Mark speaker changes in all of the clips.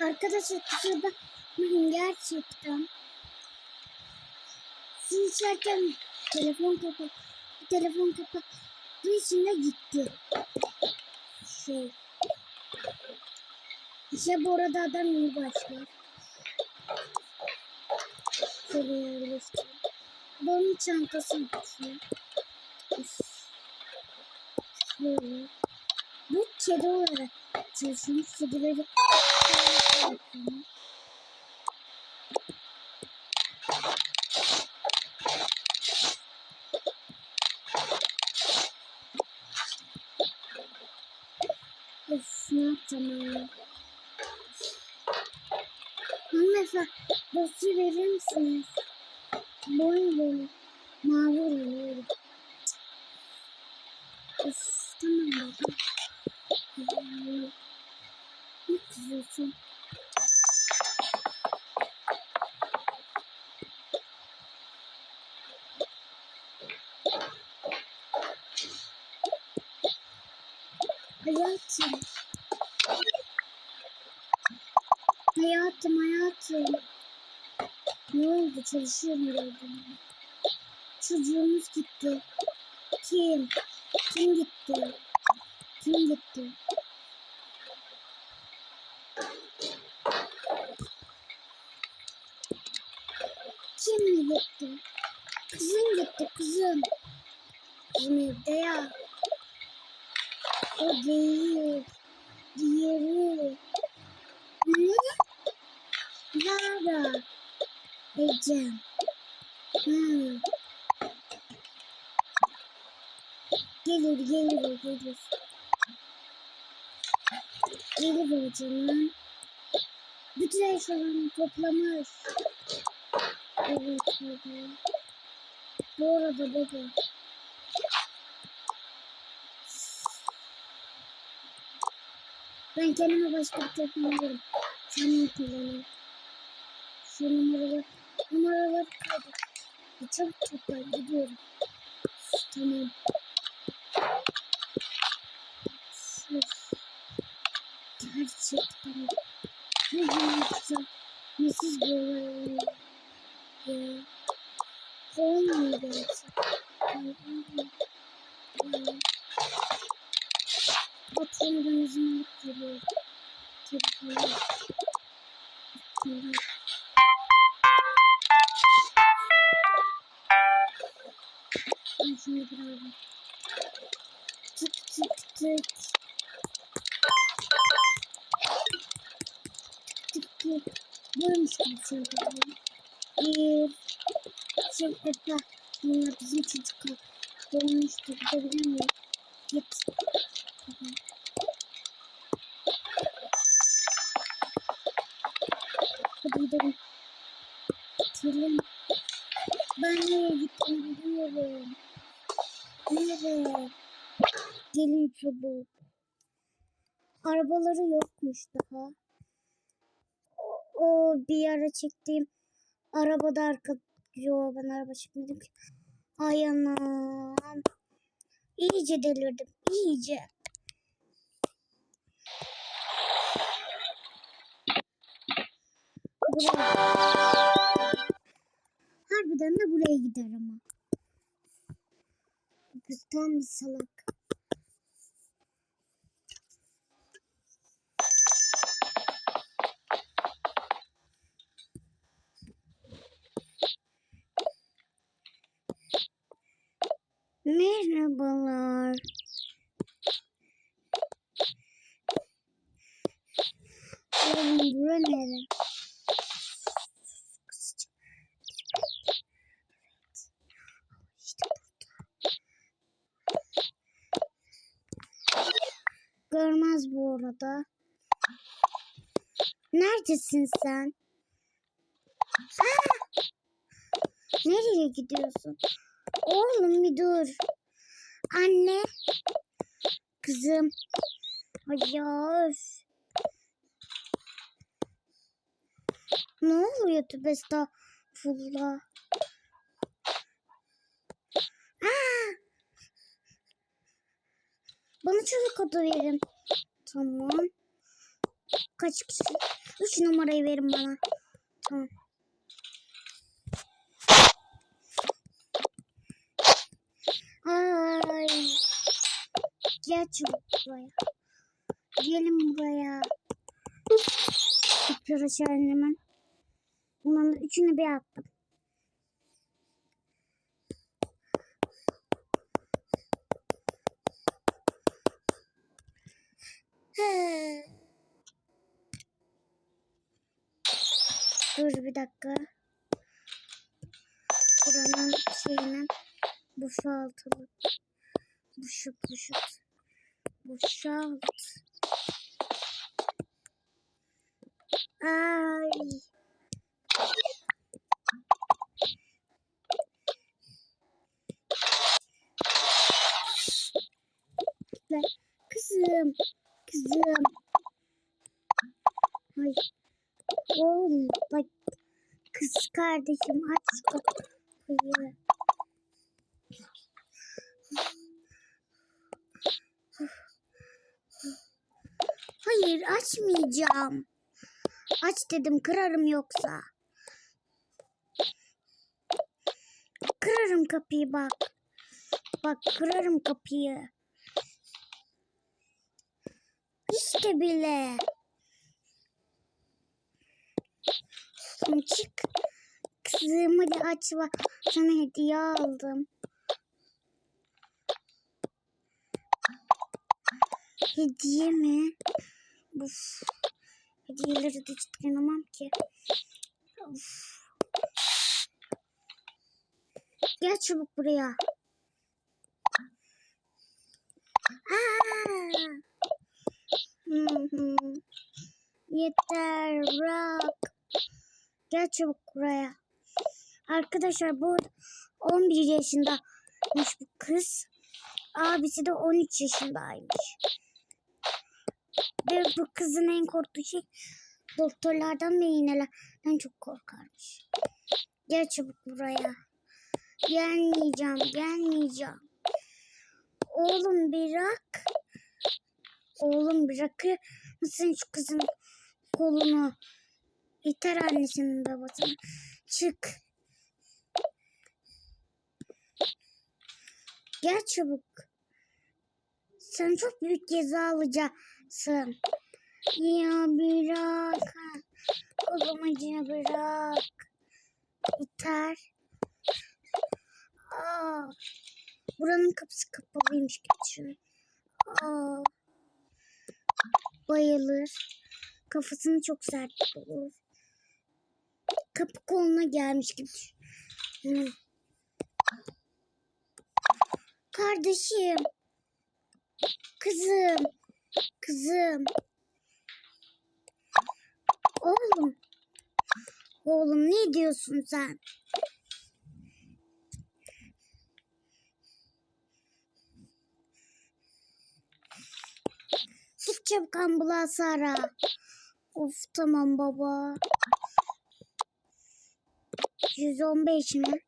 Speaker 1: Arkadaşlar kusura bakmayın gerçekten. Su içerken telefon kapat. Telefon kapattığı için de gitti. Şey. İşe bu arada adam yeni başlıyor. Şöyle yerleştireyim. Bunun çantası içiyor. Üf. Şöyle. Bu kedi olarak çalışıyormuş. Kedileri Of ne yapacağım ya? Hanımefendi dosya verir misiniz? Boyun boyun. Mavi oluyor. Of tamam. Ne kızıyorsun? Hayatım. Hayatım. Ne oldu çalışıyorum gördüm. Çocuğumuz gitti. Kim? Kim gitti? Kim gitti? Kim mi gitti? Kızım gitti kızım. Kızım evde ya. O değil. Diğeri. Ne? Lara. Ecem. Hmm. Gelir gelir gelir. Gelir canım. Bütün eşyalarını toplamış. Evet baba. Bu arada baba. Ben kendime başka bir telefon alırım. Sen ne kullanın? Şu numaraları, numaraları kaydet. Bir çabuk topla gidiyorum. Efe. Bunlar bizim çocuklar. Dolmuştu. Gidebilir miyim? Git. Hı hı. Hadi gidelim. Gidelim. Ben nereye gittim biliyorum. Nereye? Gelin çabuk. Arabaları yokmuş daha. O, o bir ara çektiğim arabada arka... Yo ben araba çekmedim ki. Ay anam. İyice delirdim. İyice. Harbiden de buraya gider ama. Kız tam bir salak. Merhabalar. Oğlum bura Görmez bu arada. Neredesin sen? Aa! Nereye gidiyorsun? Oğlum bir dur. Anne. Kızım. Öf. Ne oluyor tövbe estağfurullah. Aa! Bana çocuk adı verin. Tamam. Kaç kişi? Üç numarayı verin bana. Tamam. Ay. Gel çabuk buraya. Gelin buraya. Tekrar aşağı hemen. Bunların üçünü bir attım. Dur bir dakika. Buranın şeyini boşaltalım. Boşalt boşalt. Boşalt. Ay. Kızım. Kızım. Ay. Oğlum bak. Kız kardeşim aç kapıyı. Hayır açmayacağım. Aç dedim kırarım yoksa. Kırarım kapıyı bak. Bak kırarım kapıyı. İşte bile. Şimdi çık. Kızım hadi aç bak. Sana hediye aldım. Hediye mi? Uf. Hediyeleri de dayanamam ki. Of. Gel çabuk buraya. Aa! Hı hı. Yeter bırak. Gel çabuk buraya. Arkadaşlar bu 11 yaşındaymış bu kız. Abisi de 13 yaşındaymış. Ve bu kızın en korktuğu şey doktorlardan ve iğnelerden çok korkarmış. Gel çabuk buraya. Gelmeyeceğim, gelmeyeceğim. Oğlum bırak. Oğlum bırakır mısın şu kızın kolunu? İter annesinin babasını. Çık. Gel çabuk. Sen çok büyük ceza alacaksın. Ya bırak. Kolumu acına bırak. İter. Aa, buranın kapısı kapalıymış. Geç şunu. Aa, bayılır. Kafasını çok sert olur. Kapı koluna gelmiş gibi. Hı. Kardeşim. Kızım. Kızım. Oğlum. Oğlum ne diyorsun sen? Git çabuk ambulans ara. Of tamam baba. 115 mi?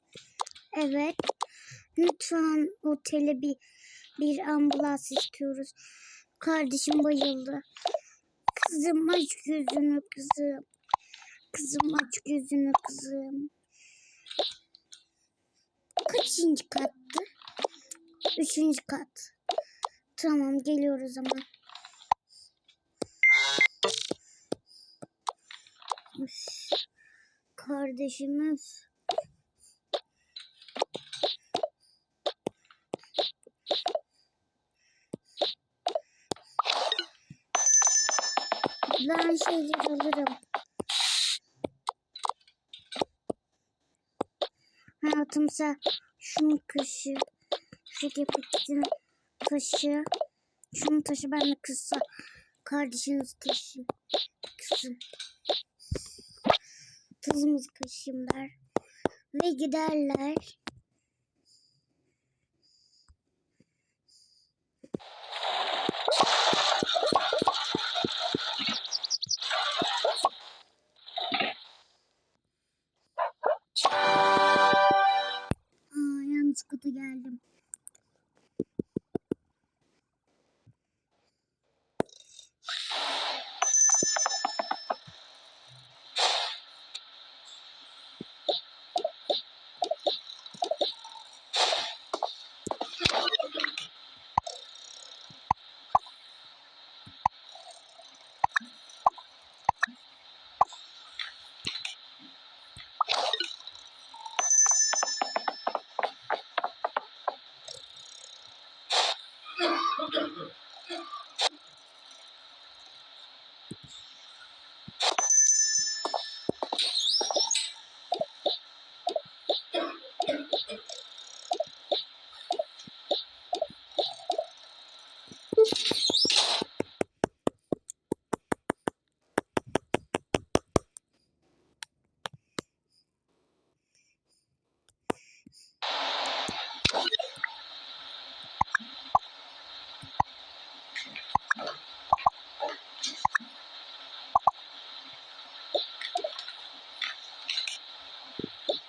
Speaker 1: Evet. Lütfen otele bir bir ambulans istiyoruz. Kardeşim bayıldı. Kızım aç gözünü kızım. Kızım aç gözünü kızım. Kaçıncı kattı? Üçüncü kat. Tamam geliyoruz ama. Kardeşimiz. Ben şeyleri alırım. Hayatımsa şunu kaşı, şu paketin taşı, şunu taşı ben de kızsa kardeşiniz taşıyın. Kızım. Kızımızı kaşıyım der. Ve giderler. Kata geldim.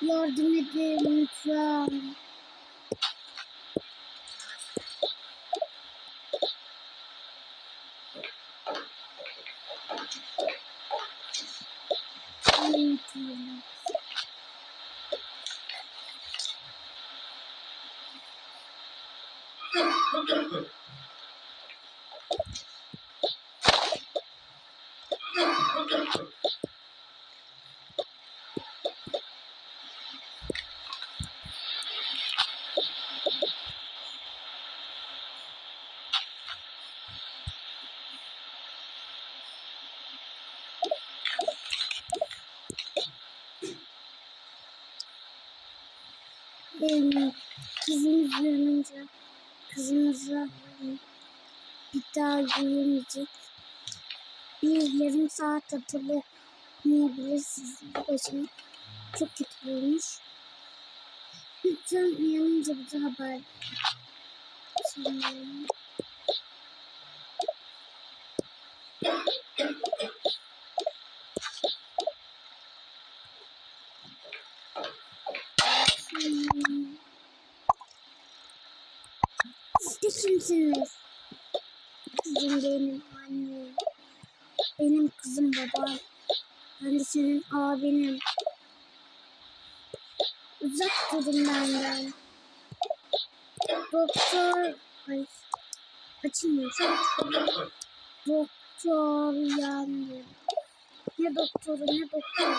Speaker 1: Yardım edin lütfen. Benim kızımız uyanınca kızımızla bir daha yürümeyecek. Bir yarım saat hatırlamayabilirsiniz başını. Çok kötü olmuş. Lütfen uyanınca bize haber verin. Kimsiniz? Kızım benim annem. Benim kızım babam. Ben de senin abinim. Uzak durun benden. Doktor... Ay. Açılmıyor. Doktor uyandı. Ne doktoru ne doktoru.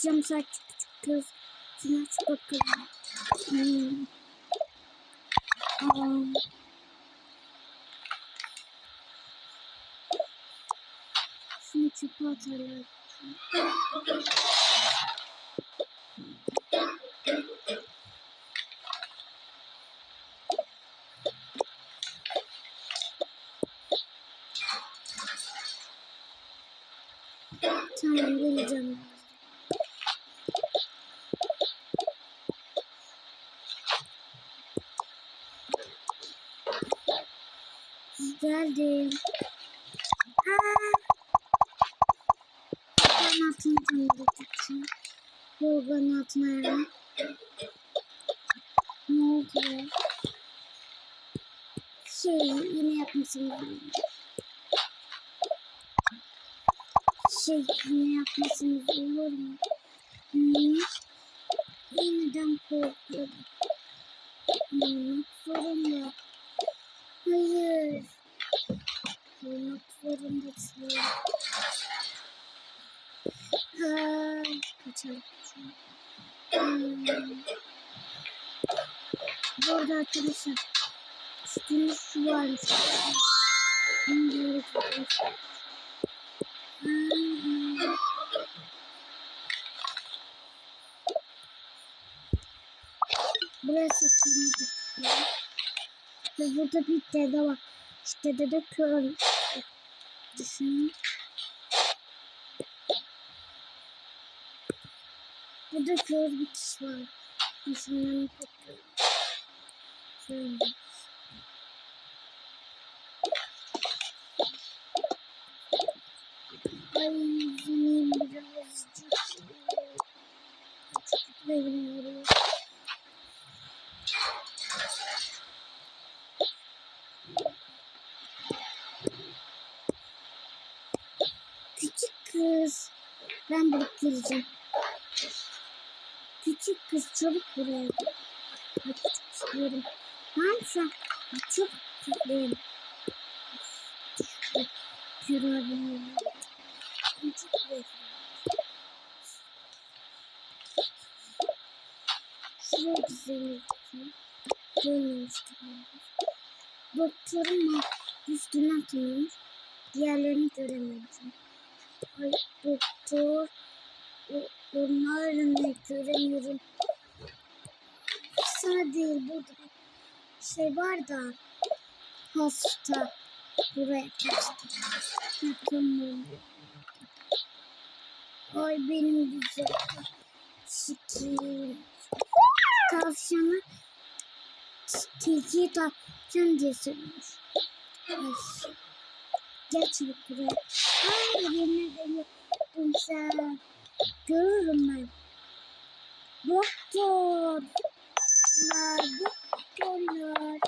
Speaker 1: Edeceğim saç küçük kız. Şuna aç bakalım. Hmm. Aa. Şunu çöpe atarlar. Tamam geleceğim. Geldim. Aa! Ben altını temizleteceğim. Yorganın altına yani. Ne oldu ya? Şey yine yapmasın lazım. Şey yine yapmasınız olur mu? Niye? Yeniden korkuyorum. Olmak zorunda. Hayır. Olmak zorundasın. Kaçalım. Hmm. Bu arada arkadaşlar üstünde su varmış. Bunu böyle. Hmm. Burası kırmızı. Ve burada bir dede var. İşte dede kör. Düşünün. Burada kör bir var. İsimlerini topluyorum. Şöyle. Ay yüzümün birazcık. Çok beğeniyorum. Küçük kız. Ben geleceğim. Küçük kız çabuk buraya Çok istiyorum. Ben sen çok istiyorum. Yürü abi. Çok bekliyorum. Şuraya güzel olsun. Görmemiştim. Doktorum var. Üstünden tanıyormuş. Diğerlerini göremedim. Ay doktor. Onlar ne göremiyorum. Sana değil burada şey var da hasta buraya kaçtı. Tamam. Ay benim güzel çikim. Tavşanı tilkiyi takacağım diye söylemiş. Gel çabuk buraya. Ay yerine dönüyorsun sen. Görürüm ben. Doktor. La doktorlar.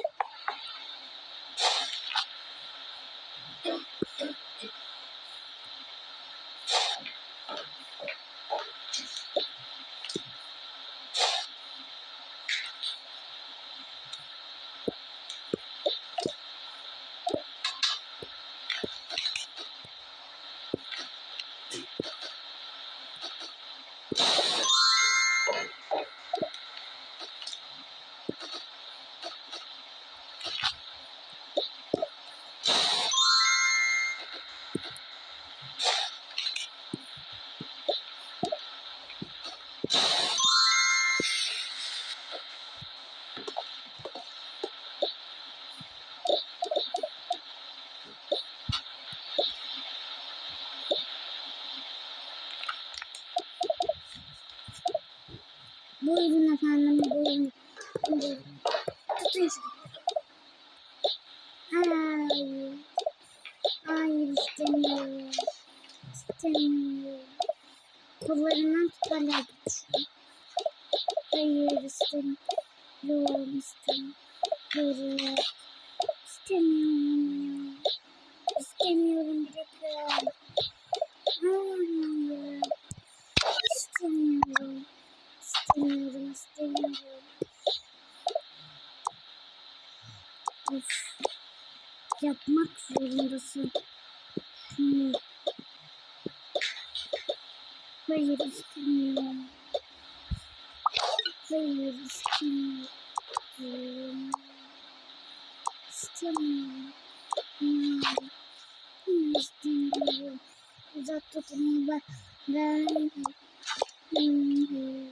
Speaker 1: İstemiyorum. İstemiyorum. Kollarından tutarlar şunu. Hayır istemiyorum. İstemiyorum. İstemiyorum. İstemiyorum bırakın. Hayır. İstemiyorum. İstemiyorum, istemiyorum. Of. Yapmak zorundasın. Hayır istemiyorum. Hayır istemiyorum. İstemiyorum. Hı, istemiyorum. Uzak tutun ben. Ben. Hı.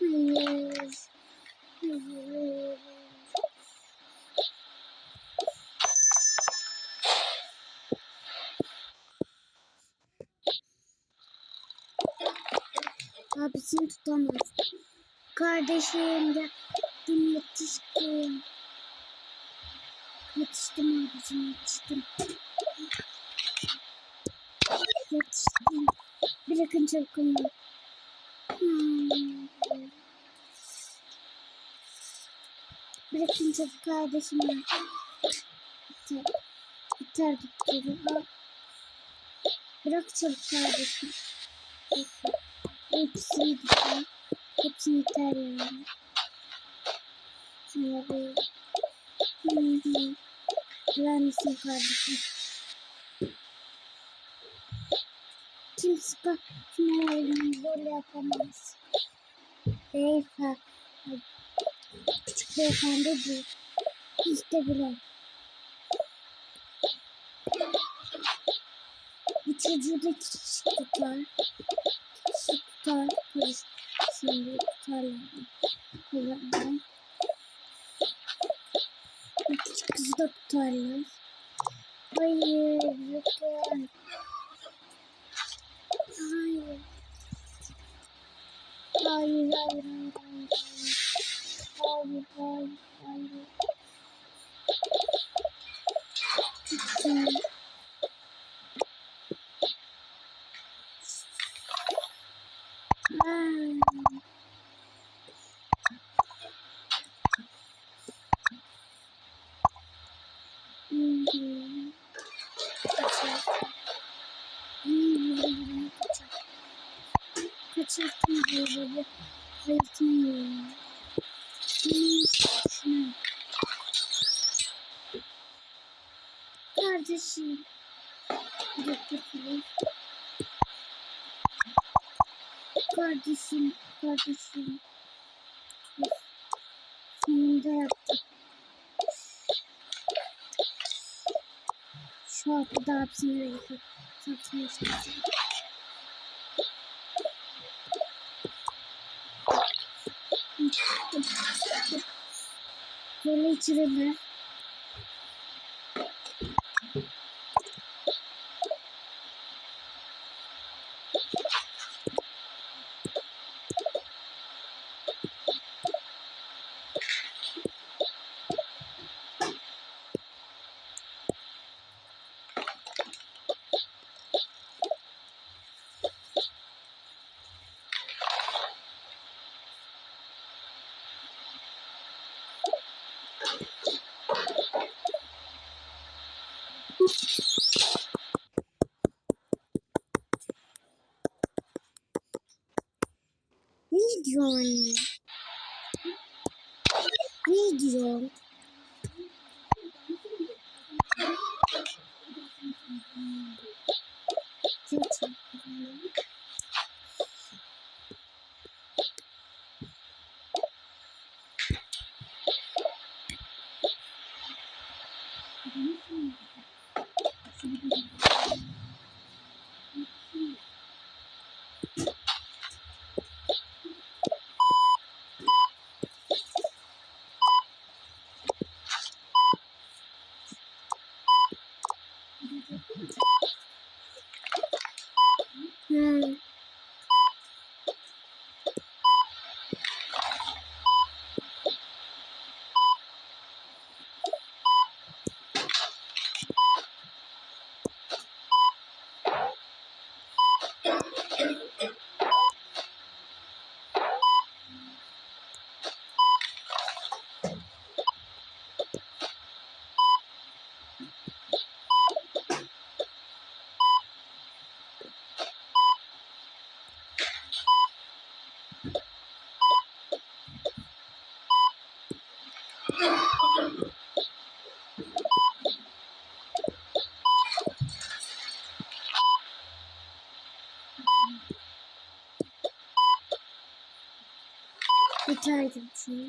Speaker 1: Hayır. Hayır. Kardeşim de yetiştim. Yetiştim abicim yetiştim. Yetiştim. Bırakın çabuk onu. Hmm. Bırakın çabuk kardeşimi. İter, iter gitti. Bırak çabuk kardeşim. Hepsini iter. Hepsini iter yani. Şöyle bir. Güven misin kardeşim? Kimse kim oğlum böyle yapamaz. Beyefendi. Küçük beyefendi değil. İşte bile. Bu çocuğu da kişi tutar. Kişi tutar. Polis şimdi tutarlar. Kullanlar. Bu küçük kızı da tutarlar. Hayır, bakın. Hayır. Hayır, hayır, hayır, hayır. Hayır, hayır, hayır. Lütfen. Aa. Hı hı. Kaçar. Hı hı, kaçar. Kaçırttım böyle bir hayatını. Şunu. Kardeşim. Götürsün. Kardeşim, kardeşim. Of, Sonunda yaptık. Şu hafta da hapsini yapıp satmıştım. Böyle içirirler. Ne diyor anne? Ne diyor? Hmm. Bitirdim şunu.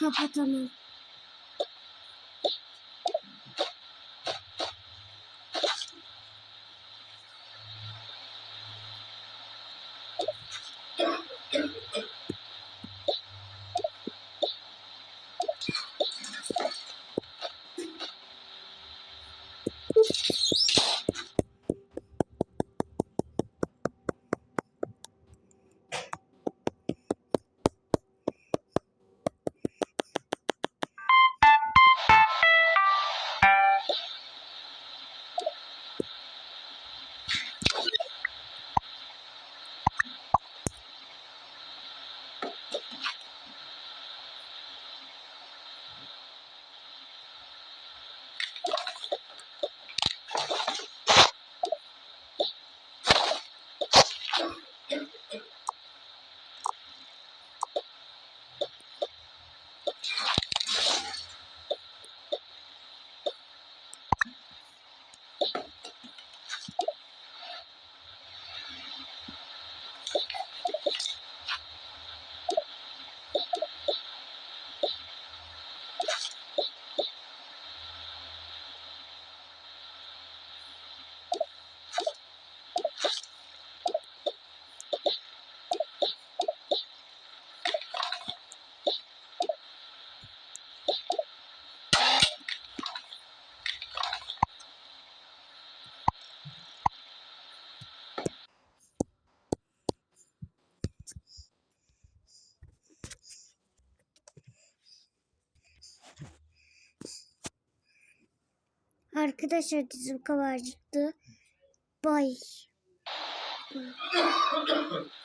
Speaker 1: Kapatamam. Arkadaşlar dizim kabarcıktı. Bay.